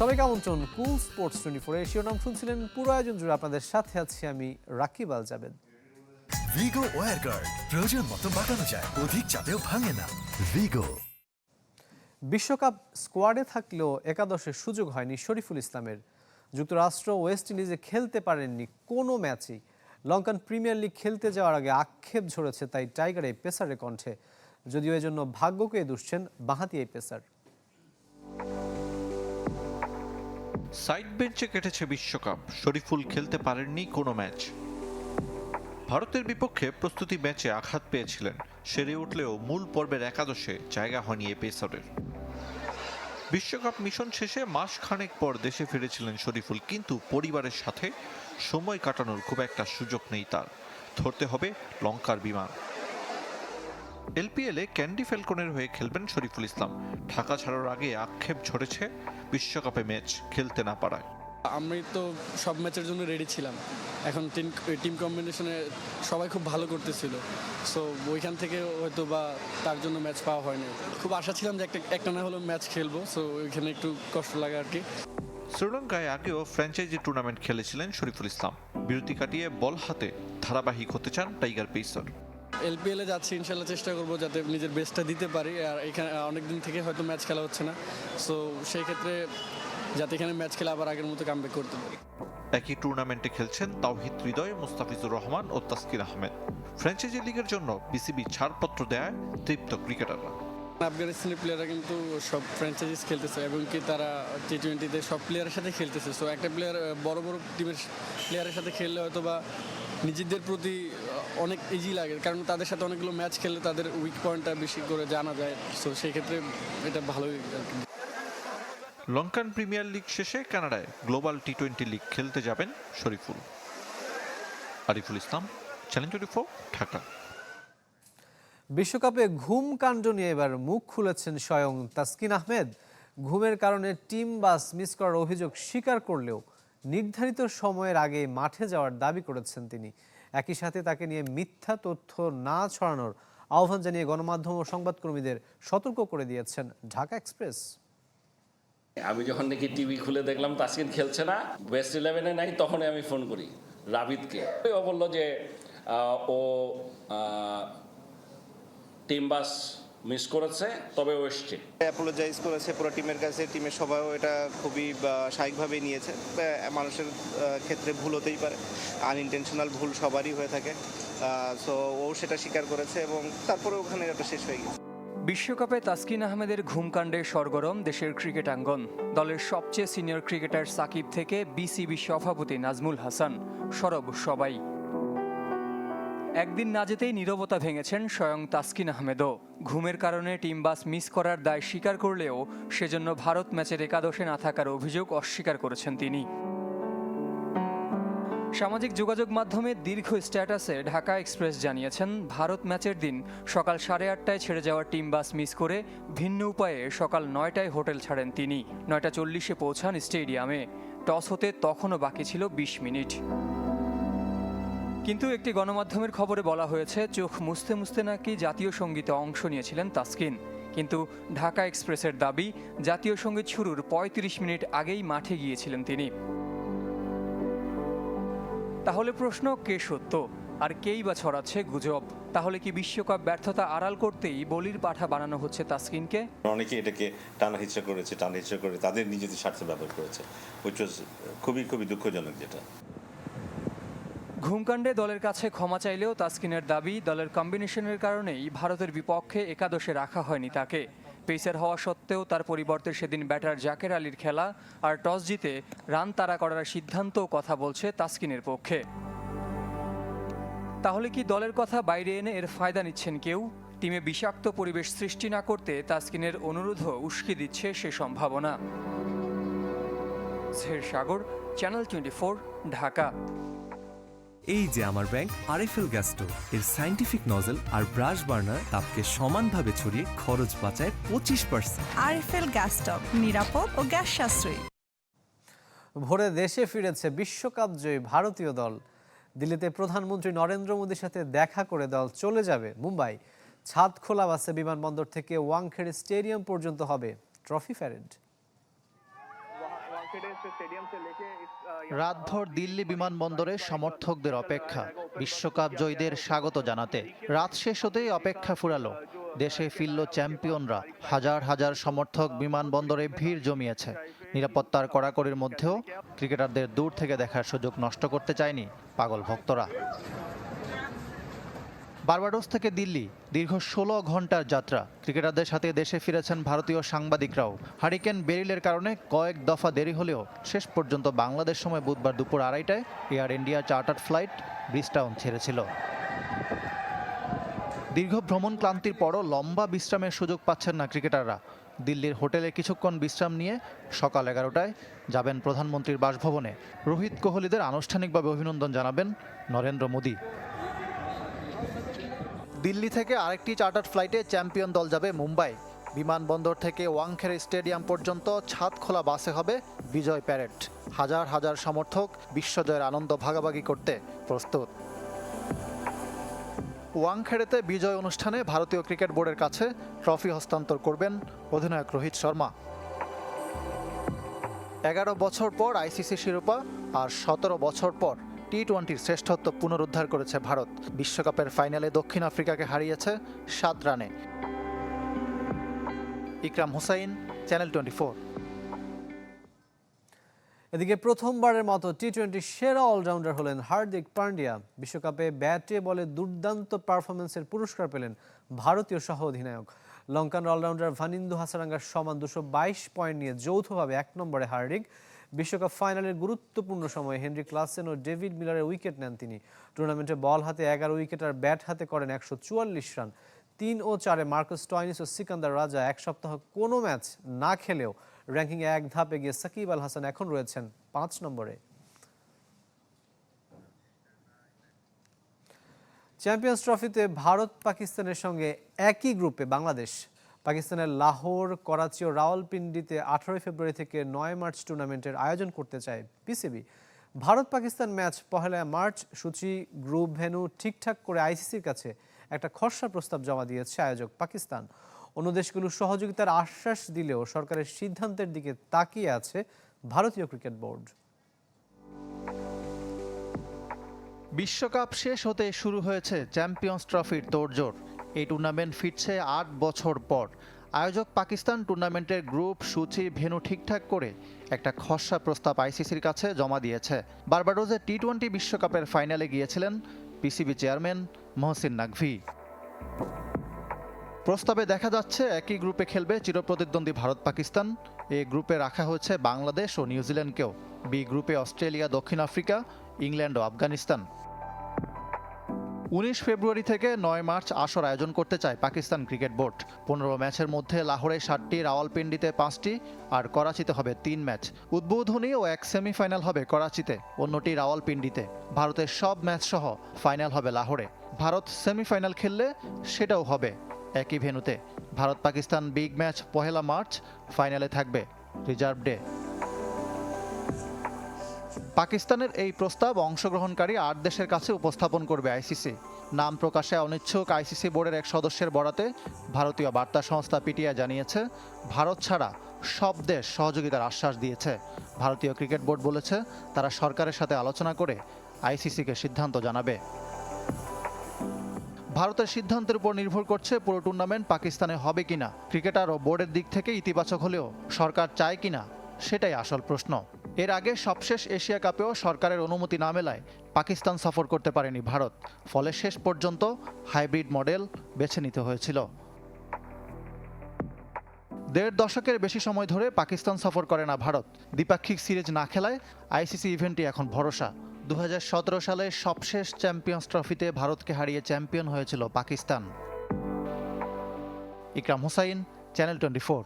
সবাইকে আমন্ত্রণ cool sports twenty four এশিও নাম শুনছিলেন পুরো আয়োজন জুড়ে। আপনাদের সাথে আছি আমি Rakib Al Jabed Vigo wire guard প্রয়োজন মতো বাঁকানো যায় অধিক চাপেও ভাঙে না। ভিগো। বিশ্বকাপ স্কোয়াডে থাকলেও একাদশের সুযোগ হয়নি শরীফুল ইসলামের। যুক্তরাষ্ট্র ওয়েস্ট ইন্ডিজে খেলতে পারেননি কোনো ম্যাচেই। লঙ্কান প্রিমিয়ার লিগ খেলতে যাওয়ার আগে আক্ষেপ ঝরেছে তাই টাইগারে পেসারের কণ্ঠে। যদিও এজন্য ভাগ্যকে দুষছেন বাঁহাতি এই পেসার। সাইড বেঞ্চে কেটেছে বিশ্বকাপ। শরীফুল খেলতে পারেননি কোনো ম্যাচ। ভারতের বিপক্ষে প্রস্তুতি ম্যাচে আঘাত পেয়েছিলেন। সেরে উঠলেও মূল পর্বের একাদশে জায়গা হয়নি এ পেসারের। বিশ্বকাপ মিশন শেষে মাস খানেক পর দেশে ফিরেছিলেন শরীফুল, কিন্তু পরিবারের সাথে সময় কাটানোর খুব একটা সুযোগ নেই তার। ধরতে হবে লঙ্কার বিমান। এলপিএলে ক্যান্ডি ফ্যালকনের হয়ে খেলবেন শরীফুল ইসলাম। ঢাকা ছাড়ার আগে আক্ষেপ ঝরেছে বিশ্বকাপে ম্যাচ খেলতে না পারায়। আমি তো সব ম্যাচের জন্য রেডি ছিলাম। এখন টিম টিম কম্বিনেশনে সবাই খুব ভালো করতেছিল। সো ওইখান থেকে হয়তো বা তার জন্য ম্যাচ পাওয়া হয়নি। খুব আশা ছিলাম যে একটা একটা না হলেও ম্যাচ খেলব। সো ওইখানে একটু কষ্ট লাগে আর কি। শ্রীলঙ্কায় আগেও ফ্র্যাঞ্চাইজি টুর্নামেন্ট খেলেছিলেন শরীফুল ইসলাম। বিরতি কাটিয়ে বল হাতে ধারাবাহিক হতে চান টাইগার পেসার এলপিএলে যাচ্ছি ইনশাল্লাহ চেষ্টা করব যাতে নিজের বেস্টটা দিতে পারি। আর এখানে অনেক দিন থেকে হয়তো ম্যাচ খেলা হচ্ছে না। সো সেই ক্ষেত্রে যাতে এখানে ম্যাচ খেলা আবার আগের মতো কামব্যাক করতে পারি। একই টুর্নামেন্টে খেলছেন তাওহিদ হৃদয় মুস্তাফিজুর রহমান ও তাসকির আহমেদ। ফ্র্যাঞ্চাইজি লিগের জন্য বিসিবি ছাড়পত্র দেয় তৃপ্ত ক্রিকেটাররা। আফগানিস্তানের প্লেয়াররা কিন্তু সব ফ্র্যাঞ্চাইজিস খেলতেছে এবং কি তারা টি টোয়েন্টিতে সব প্লেয়ারের সাথে খেলতেছে। সো একটা প্লেয়ার বড় বড় টিমের প্লেয়ারের সাথে খেললে হয়তো বা নিজেদের প্রতি অনেক ইজি লাগে কারণ তাদের সাথে অনেকগুলো ম্যাচ খেলে তাদের উইক পয়েন্টটা বেশি করে জানা যায়। সো সেই ক্ষেত্রে এটা ভালোই আর কি। লঙ্কান প্রিমিয়ার লিগ শেষে কানাডায় গ্লোবাল টি টোয়েন্টি লিগ খেলতে যাবেন Shoriful. Ariful Islam channel twenty four Dhaka. বিশ্বকাপে ঘুম কাণ্ড নিয়ে এবার মুখ খুলেছেন স্বয়ং তাসকিন আহমেদ। ঘুমের কারণে টিম বাস মিস করার অভিযোগ স্বীকার করলেও নির্ধারিত সময়ের আগে মাঠে যাওয়ার দাবি করেছেন তিনি। একই সাথে তাকে নিয়ে মিথ্যা তথ্য না ছড়ানোর আহ্বান জানিয়ে গণমাধ্যম ও সংবাদকর্মীদের সতর্ক করে দিয়েছেন ঢাকা এক্সপ্রেস। আমি যখন নাকি টিভি খুলে দেখলাম, তাসকিন খেলছে না ওয়েস্ট ইলেভেনে নাই, তখনই আমি ফোন করি রাবিদকে। ও বলল যে ও টিম বাস মিস করেছে তবে ও এসছে। অ্যাপোলোজাইজ করেছে পুরো টিমের কাছে টিমের সবাইও এটা খুবই স্বাভাবিকভাবেই নিয়েছে। মানুষের ক্ষেত্রে ভুল হতেই পারে আনইনটেনশনাল ভুল সবারই হয়ে থাকে। সো ও সেটা স্বীকার করেছে এবং তারপরে ওখানে এটা শেষ হয়ে গেছে। বিশ্বকাপে তাসকিন আহমেদের ঘুমকাণ্ডে সরগরম দেশের ক্রিকেটাঙ্গন। দলের সবচেয়ে সিনিয়র ক্রিকেটার সাকিব থেকে বিসিবি সভাপতি নাজমুল হাসান। সরব সবাই। একদিন না যেতেই নীরবতা ভেঙেছেন স্বয়ং তাসকিন আহমেদও। ঘুমের কারণে টিম বাস মিস করার দায় স্বীকার করলেও সেজন্য ভারত ম্যাচের একাদশে না থাকার অভিযোগ অস্বীকার করেছেন তিনি। সামাজিক যোগাযোগ মাধ্যমে দীর্ঘ স্ট্যাটাসে ঢাকা এক্সপ্রেস জানিয়েছেন, ভারত ম্যাচের দিন সকাল সাড়ে আটটায় ছেড়ে যাওয়া টিম বাস মিস করে ভিন্ন উপায়ে সকাল নয়টায় হোটেল ছাড়েন তিনি। নয়টা চল্লিশে পৌঁছান স্টেডিয়ামে। টস হতে তখনও বাকি ছিল বিশ মিনিট। কিন্তু একটি গণমাধ্যমের খবরে বলা হয়েছে, চোখ মুছতে মুছতে নাকি জাতীয় সঙ্গীতে অংশ নিয়েছিলেন তাসকিন। কিন্তু ঢাকা এক্সপ্রেসের দাবি, জাতীয় সংগীত শুরুর ৩৫ মিনিট আগেই মাঠে গিয়েছিলেন তিনি। তাহলে প্রশ্ন, কে সত্য? আর কেই বা ছড়াচ্ছে গুজব? তাহলে কি বিশ্বকাপ ব্যর্থতা আড়াল করতেই বলির পাঠা বানানো হচ্ছে তাসকিনকে? অনেকে এটাকে টানা হিচড়া করেছে, টানা হিচড়া করে তাদের নিজেদের স্বার্থে ব্যবহার করেছে খুবই খুবই দুঃখজনক যেটা। ঘুমকাণ্ডে দলের কাছে ক্ষমা চাইলেও তাসকিনের দাবি দলের কম্বিনেশনের কারণেই ভারতের বিপক্ষে একাদশে রাখা হয়নি তাকে। পেসার হওয়া সত্ত্বেও তার পরিবর্তে সেদিন ব্যাটার জাকের আলীর খেলা আর টস জিতে রান তাড়া করার সিদ্ধান্তও কথা বলছে তাসকিনের পক্ষে। তাহলে কি দলের কথা বাইরে এনে এর ফায়দা নিচ্ছেন কেউ? টিমে বিষাক্ত পরিবেশ সৃষ্টি না করতে তাসকিনের অনুরোধও উস্কে দিচ্ছে সে সম্ভাবনা। Sagar, channel twenty Dhaka. এই যে আমার ব্যাংক আরএফএল গ্যাস স্টোভ এর সাইন্টিফিক নজল আর ব্রাশ বার্নার তাপকে সমানভাবে ছড়িয়ে খরচ বাঁচায় পঁচিশ পার্সেন্ট আরএফএল গ্যাস স্টোভ নিরাপদ ও গ্যাস সাশ্রয়ী। ভোরে দেশে ফিরেছে বিশ্বকাপ জয়ী ভারতীয় দল। দিল্লিতে প্রধানমন্ত্রী নরেন্দ্র মোদীর সাথে দেখা করে দল চলে যাবে মুম্বাই। ছাদ খোলা বাসে বিমানবন্দর থেকে ওয়াংখেড়ে স্টেডিয়াম পর্যন্ত হবে। ট্রফি প্যারেড রাতভর দিল্লি বিমানবন্দরে সমর্থকদের অপেক্ষা। বিশ্বকাপ জয়ীদের স্বাগত জানাতে। রাত শেষ হতেই অপেক্ষা ফুরালো। দেশে ফিরল চ্যাম্পিয়নরা। হাজার হাজার সমর্থক বিমানবন্দরে ভিড় জমিয়েছে। নিরাপত্তার কড়াকড়ির মধ্যেও ক্রিকেটারদের দূর থেকে দেখার সুযোগ নষ্ট করতে চায়নি পাগল ভক্তরা। বার্বাডোস থেকে দিল্লি, দীর্ঘ ষোলো ঘণ্টার যাত্রা। ক্রিকেটারদের সাথে দেশে ফিরেছেন ভারতীয় সাংবাদিকরাও। হারিকেন বেরিলের কারণে কয়েক দফা দেরি হলেও শেষ পর্যন্ত বাংলাদেশ সময় বুধবার দুপুর আড়াইটায় Air India charter flight Bridgetown ছেড়েছিল। দীর্ঘ ভ্রমণ ক্লান্তির পরও লম্বা বিশ্রামের সুযোগ পাচ্ছেন না ক্রিকেটাররা। দিল্লির হোটেলে কিছুক্ষণ বিশ্রাম নিয়ে সকাল এগারোটায় যাবেন প্রধানমন্ত্রীর বাসভবনে। রোহিত কোহলিদের আনুষ্ঠানিকভাবে অভিনন্দন জানাবেন নরেন্দ্র মোদী। দিল্লি থেকে আরেকটি চার্টার ফ্লাইটে চ্যাম্পিয়ন দল যাবে মুম্বাই। বিমানবন্দর থেকে ওয়াংখেড়ে স্টেডিয়াম পর্যন্ত ছাদ খোলা বাসে হবে বিজয় প্যারেড। হাজার হাজার সমর্থক বিশ্বজয়ের আনন্দ ভাগাভাগি করতে প্রস্তুত। ওয়াংখেড়েতে বিজয় অনুষ্ঠানে ভারতীয় ক্রিকেট বোর্ডের কাছে ট্রফি হস্তান্তর করবেন অধিনায়ক রোহিত শর্মা। এগারো বছর পর আইসিসি শিরোপা আর সতেরো বছর পর টি টোয়েন্টির শ্রেষ্ঠত্ব পুনরুদ্ধার করেছে ভারত। বিশ্বকাপের ফাইনালে দক্ষিণ আফ্রিকাকে হারিয়েছে সাত রানে। ইকরাম হুসাইন, চ্যানেল টোয়েন্টি এদিকে প্রথমবারের মতো টি টোয়েন্টি সেরা অলরাউন্ডার হলেন হার্দিক পান্ডিয়া। বিশ্বকাপে ব্যাটে বলে দুর্দান্ত পারফরমেন্সের পুরস্কার পেলেন ভারতীয় সহ অধিনায়ক লঙ্কান অলরাউন্ডার ভানিন্দু হাসারাঙ্গার সমান দুশো পয়েন্ট নিয়ে যৌথভাবে এক নম্বরে হার্দিক। বিশ্বকাপ ফাইনালের গুরুত্বপূর্ণ সময়ে হেনরি ক্লাসেন ও ডেভিড মিলারের উইকেট নেন তিনি। টুর্নামেন্টে বল হাতে এগারো উইকেট আর ব্যাট হাতে করেন একশো চুয়াল্লিশ রান। তিন ও চারে মার্কাস টয়নিস ও সিকান্দার রাজা এক সপ্তাহ কোনো ম্যাচ না খেলেও র্যাঙ্কিংয়ে এক ধাপ এগিয়ে সাকিব আল হাসান এখন রয়েছেন পাঁচ নম্বরে। চ্যাম্পিয়ন্স ট্রফিতে ভারত পাকিস্তানের সঙ্গে একই গ্রুপে বাংলাদেশ। পাকিস্তানের লাহোর, করাচি ও রাওয়ালপিন্ডিতে আঠারোই ফেব্রুয়ারি থেকে নয় মার্চ টুর্নামেন্টের আয়োজন করতে চায় পিসিবি। ভারত পাকিস্তান ম্যাচ পহেলা মার্চ সূচি, গ্রুপ ভেন্যু ঠিকঠাক করে আইসিসির কাছে একটা খসড়া প্রস্তাব জমা দিয়েছে আয়োজক পাকিস্তান। অন্য দেশগুলো সহযোগিতার আশ্বাস দিলেও সরকারের সিদ্ধান্তের দিকে তাকিয়ে আছে ভারতীয় ক্রিকেট বোর্ড। বিশ্বকাপ শেষ হতে শুরু হয়েছে চ্যাম্পিয়ন্স ট্রফির তোড়জোড়। এই টুর্নামেন্ট ফিরছে আট বছর পর। আয়োজক পাকিস্তান টুর্নামেন্টের গ্রুপ সূচি, ভেন্যু ঠিকঠাক করে একটা খসড়া প্রস্তাব আইসিসির কাছে জমা দিয়েছে। বার্বাডোজে টি টোয়েন্টি বিশ্বকাপের ফাইনালে গিয়েছিলেন পিসিবি চেয়ারম্যান মহসিন নাকভি। প্রস্তাবে দেখা যাচ্ছে একই গ্রুপে খেলবে চিরপ্রতিদ্বন্দ্বী ভারত, পাকিস্তান। এ গ্রুপে রাখা হয়েছে বাংলাদেশ ও নিউজিল্যান্ডকেও। বি গ্রুপে অস্ট্রেলিয়া, দক্ষিণ আফ্রিকা, ইংল্যান্ড ও আফগানিস্তান। উনিশ ফেব্রুয়ারি থেকে নয় মার্চ আসর আয়োজন করতে চায় পাকিস্তান ক্রিকেট বোর্ড। পনেরো ম্যাচের মধ্যে লাহোরে সাতটি, রাওয়ালপিন্ডিতে পাঁচটি আর করাচিতে হবে তিন ম্যাচ। উদ্বোধনী ও এক সেমিফাইনাল হবে করাচিতে, অন্যটি রাওয়ালপিন্ডিতে। ভারতের সব ম্যাচ সহ ফাইনাল হবে লাহোরে। ভারত সেমিফাইনাল খেললে সেটাও হবে একই ভেন্যুতে। ভারত পাকিস্তান বিগ ম্যাচ পহেলা মার্চ ফাইনালে থাকবে রিজার্ভ ডে। পাকিস্তানের এই প্রস্তাব অংশগ্রহণকারী আট দেশের কাছে উপস্থাপন করবে আইসিসি। নাম প্রকাশে অনিচ্ছুক আইসিসি বোর্ডের এক সদস্যের বরাতে ভারতীয় বার্তা সংস্থা পিটিআই জানিয়েছে, ভারত ছাড়া সব দেশ সহযোগিতার আশ্বাস দিয়েছে। ভারতীয় ক্রিকেট বোর্ড বলেছে, তারা সরকারের সাথে আলোচনা করে আইসিসিকে সিদ্ধান্ত জানাবে। ভারতের সিদ্ধান্তের উপর নির্ভর করছে পুরো টুর্নামেন্ট পাকিস্তানে হবে কিনা। ক্রিকেটার ও বোর্ডের দিক থেকে ইতিবাচক হলেও সরকার চায় কিনা, সেটাই আসল প্রশ্ন। এর আগে সবশেষ এশিয়া কাপেও সরকারের অনুমতি না মেলায় পাকিস্তান সফর করতে পারেনি ভারত। ফলে শেষ পর্যন্ত হাইব্রিড মডেল বেছে নিতে হয়েছিল। দেড় দশকের বেশি সময় ধরে পাকিস্তান সফর করে না ভারত। দ্বিপাক্ষিক সিরিজ না খেলায় আইসিসি ইভেন্টই এখন ভরসা। দু হাজার সতেরো সালে সবশেষ চ্যাম্পিয়ন্স ট্রফিতে ভারতকে হারিয়ে চ্যাম্পিয়ন হয়েছিল Pakistan. Ikram Hussain, channel twenty four.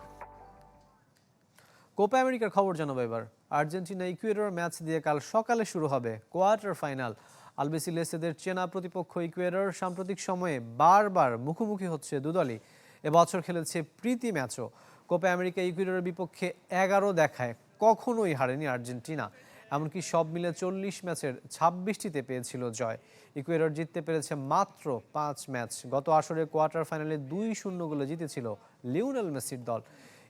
Copa আমেরিকার খবর জানাব এবার। আর্জেন্টিনা ইকুয়েডর ম্যাচ দিয়ে কাল সকালে শুরু হবে কোয়ার্টার ফাইনাল। আলবিসি লেসেদের চেনা প্রতিপক্ষ ইকুয়েডর সাম্প্রতিক সময়ে বারবার মুখোমুখি হচ্ছে দুদলই। এবছর খেলেছে প্রীতি ম্যাচও। কোপা আমেরিকা ইকুয়েডরের বিপক্ষে এগারো দেখায় কখনোই হারেনি আর্জেন্টিনা। এমনকি সব মিলে চল্লিশ ম্যাচের ছাব্বিশটিতে পেয়েছিল জয়। ইকুয়েডর জিততে পেরেছে মাত্র পাঁচ ম্যাচ। গত আসরে কোয়ার্টার ফাইনালে দুই শূন্য গোলে জিতেছিল লিওনেল মেসির দল।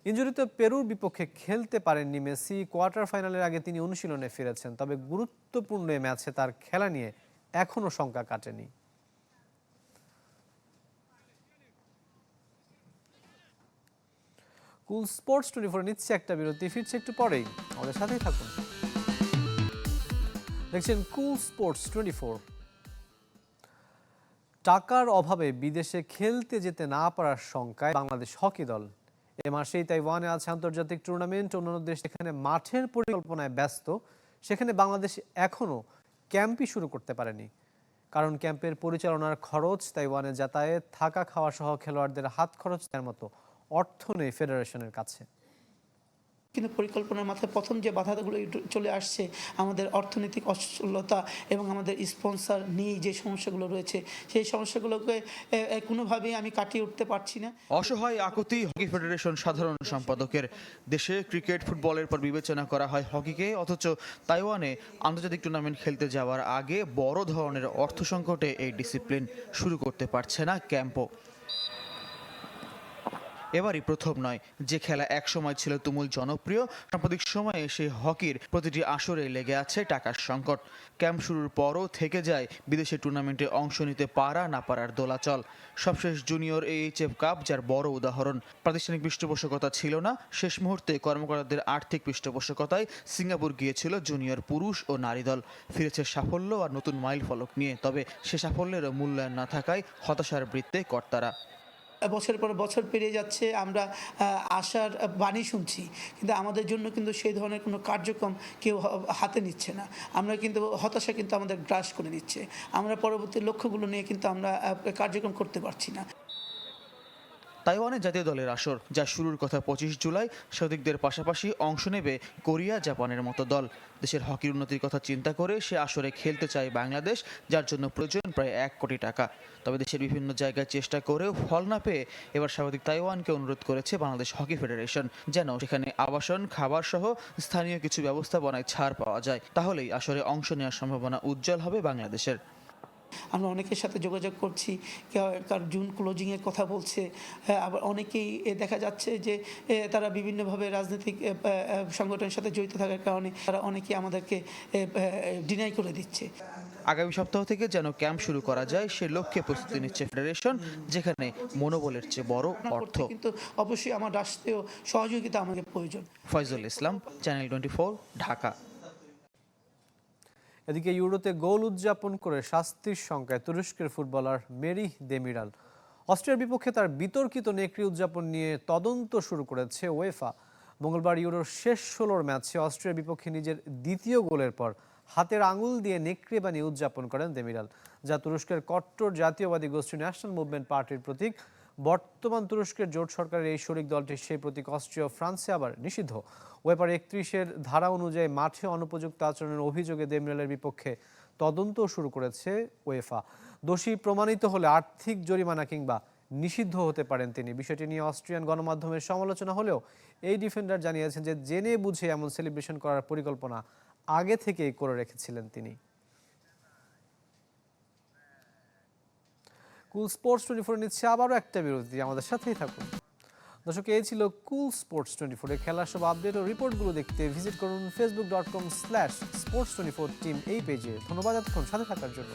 ইঞ্জুরিতে পেরুর বিপক্ষে খেলতে পারেননি মেসি। কোয়ার্টার ফাইনালের আগে তিনি অনুশীলনে ফিরেছেন, তবে গুরুত্বপূর্ণ ম্যাচে তার খেলা নিয়ে এখনও শঙ্কা কাটেনি। কুল স্পোর্টস টোয়েন্টি ফোর নিচ্ছে একটা বিরতি, ফিরছে একটু পরেই। আমাদের সাথেই থাকুন। দেখছেন কুল স্পোর্টস টোয়েন্টি ফোর। টাকার অভাবে বিদেশে খেলতে যেতে না পারার শঙ্কায় বাংলাদেশ হকি দল এ মাসেই তাইওয়ানে আছে আন্তর্জাতিক টুর্নামেন্ট। অন্যান্য দেশ সেখানে মাঠের পরিকল্পনায় ব্যস্ত, সেখানে বাংলাদেশ এখনও ক্যাম্পই শুরু করতে পারেনি। কারণ ক্যাম্পের পরিচালনার খরচ তাইওয়ানে যাতায়াত থাকা খাওয়া সহ খেলোয়াড়দের হাত খরচ দেওয়ার মতো অর্থ নেই ফেডারেশনের কাছে। কিন্তু পরিকল্পনার মাথায় প্রথম যে বাধাগুলো চলে আসছে, আমাদের অর্থনৈতিক অসচ্ছলতা এবং আমাদের স্পন্সর নিয়ে যে সমস্যাগুলো রয়েছে, সেই সমস্যাগুলোকে কোনোভাবেই আমি কাটিয়ে উঠতে পারছি না। অসহায় আকুতি হকি ফেডারেশন সাধারণ সম্পাদকের দেশে ক্রিকেট, ফুটবলের পর বিবেচনা করা হয় হকিকে, অথচ তাইওয়ানে আন্তর্জাতিক টুর্নামেন্ট খেলতে যাওয়ার আগে বড় ধরনের অর্থ সংকটে এই ডিসিপ্লিন শুরু করতে পারছে না ক্যাম্পও। এবারই প্রথম নয়। যে খেলা একসময় ছিল তুমুল জনপ্রিয়, সাম্প্রতিক সময়ে সেই হকির প্রতিটি আসরে লেগে আছে টাকার সংকট। ক্যাম্প শুরুর পরও থেকে যায় বিদেশি টুর্নামেন্টে অংশ নিতে পারা না পারার দোলাচল। সবশেষ জুনিয়র এইচএফ কাপ, যার বড় উদাহরণ। প্রাতিষ্ঠানিক পৃষ্ঠপোষকতা ছিল না। শেষ মুহূর্তে কর্মকর্তাদের আর্থিক পৃষ্ঠপোষকতায় সিঙ্গাপুর গিয়েছিল জুনিয়র পুরুষ ও নারী দল। ফিরেছে সাফল্য আর নতুন মাইল ফলক নিয়ে। তবে সে সাফল্যেরও মূল্যায়ন না থাকায় হতাশার বৃত্তে কর্তারা। বছরের পর বছর পেরিয়ে যাচ্ছে, আমরা আশার বাণী শুনছি। কিন্তু আমাদের জন্য কিন্তু সেই ধরনের কোনো কার্যক্রম কেউ হাতে নিচ্ছে না। আমরা কিন্তু হতাশা কিন্তু আমাদের গ্রাস করে নিচ্ছে। আমরা পরবর্তী লক্ষ্যগুলো নিয়ে কিন্তু আমরা কার্যক্রম করতে পারছি না। তাইওয়ানে জাতীয় দলের আসর, যা শুরুর কথা পঁচিশ জুলাই সৌদিকদের পাশাপাশি অংশ নেবে কোরিয়া, জাপানের মতো দল। দেশের হকির উন্নতির কথা চিন্তা করে সে আসরে খেলতে চায় বাংলাদেশ, যার জন্য প্রয়োজন প্রায় এক কোটি টাকা। তবে দেশের বিভিন্ন জায়গায় চেষ্টা করেও ফল না পেয়ে এবার স্বাভাবিক তাইওয়ানকে অনুরোধ করেছে বাংলাদেশ হকি ফেডারেশন, যেন সেখানে আবাসন খাবার সহ স্থানীয় কিছু ব্যবস্থাপনায় ছাড় পাওয়া যায়। তাহলেই আসরে অংশ নেওয়ার সম্ভাবনা উজ্জ্বল হবে বাংলাদেশের। আমরা অনেকের সাথে যোগাযোগ করছি কার জুন ক্লোজিংয়ের কথা বলছে আবার অনেকেই দেখা যাচ্ছে যে তারা বিভিন্নভাবে রাজনৈতিক সংগঠনের সাথে জড়িত থাকার কারণে তারা অনেকেই আমাদেরকে ডিনাই করে দিচ্ছে। আগামী সপ্তাহ থেকে যেন ক্যাম্প শুরু করা যায় সে লক্ষ্যে প্রস্তুতি নিচ্ছে ফেডারেশন যেখানে মনোবলের চেয়ে বড় অর্থ। কিন্তু অবশ্যই আমার রাষ্ট্রীয় সহযোগিতা আমাদের প্রয়োজন। Foyzul Islam channel twenty Dhaka. এদিকে ইউরোতে গোল উদযাপন করে শাস্তির সংখ্যায় তুরস্কের ফুটবলার মেরি দেমিরাল। অস্ট্রিয়ার বিপক্ষে তার বিতর্কিত নেকড়ি উদযাপন নিয়ে তদন্ত শুরু করেছে ওয়েফা। মঙ্গলবার ইউরোর শেষ ষোলোর ম্যাচে অস্ট্রিয়ার বিপক্ষে নিজের দ্বিতীয় গোলের পর হাতের আঙুল দিয়ে নেকড়ে বানিয়ে উদযাপন করেন দেমিরাল, যা তুরস্কের কট্টর জাতীয়বাদী গোষ্ঠী ন্যাশনাল মুভমেন্ট পার্টির প্রতীক। বর্তমান তুরস্কের জোট সরকারের এই শরিক দলটির সেই প্রতীক অস্ট্রিয়া ফ্রান্সে আবার নিষিদ্ধ। ওয়েপার একত্রিশের ধারা অনুযায়ী মাঠে অনুপযুক্ত আচরণের অভিযোগে দেমিরালের বিপক্ষে তদন্ত শুরু করেছে ওয়েফা। দোষী প্রমাণিত হলে আর্থিক জরিমানা কিংবা নিষিদ্ধ হতে পারেন তিনি। বিষয়টি নিয়ে অস্ট্রিয়ান গণমাধ্যমের সমালোচনা হলেও এই ডিফেন্ডার জানিয়েছেন যে জেনে বুঝে এমন সেলিব্রেশন করার পরিকল্পনা আগে থেকেই করে রেখেছিলেন তিনি। কুল স্পোর্টস টোয়েন্টি ফোরে নিচ্ছে আবারও একটা বিরতি। আমাদের সাথেই থাকুন। দর্শক, এই ছিল কুল স্পোর্টস টোয়েন্টি ফোরে খেলার সব আপডেট ও রিপোর্টগুলো দেখতে ভিজিট করুন Facebook dot com slash sports twenty four team এই পেজে ধন্যবাদ এতক্ষণ সাথে থাকার জন্য।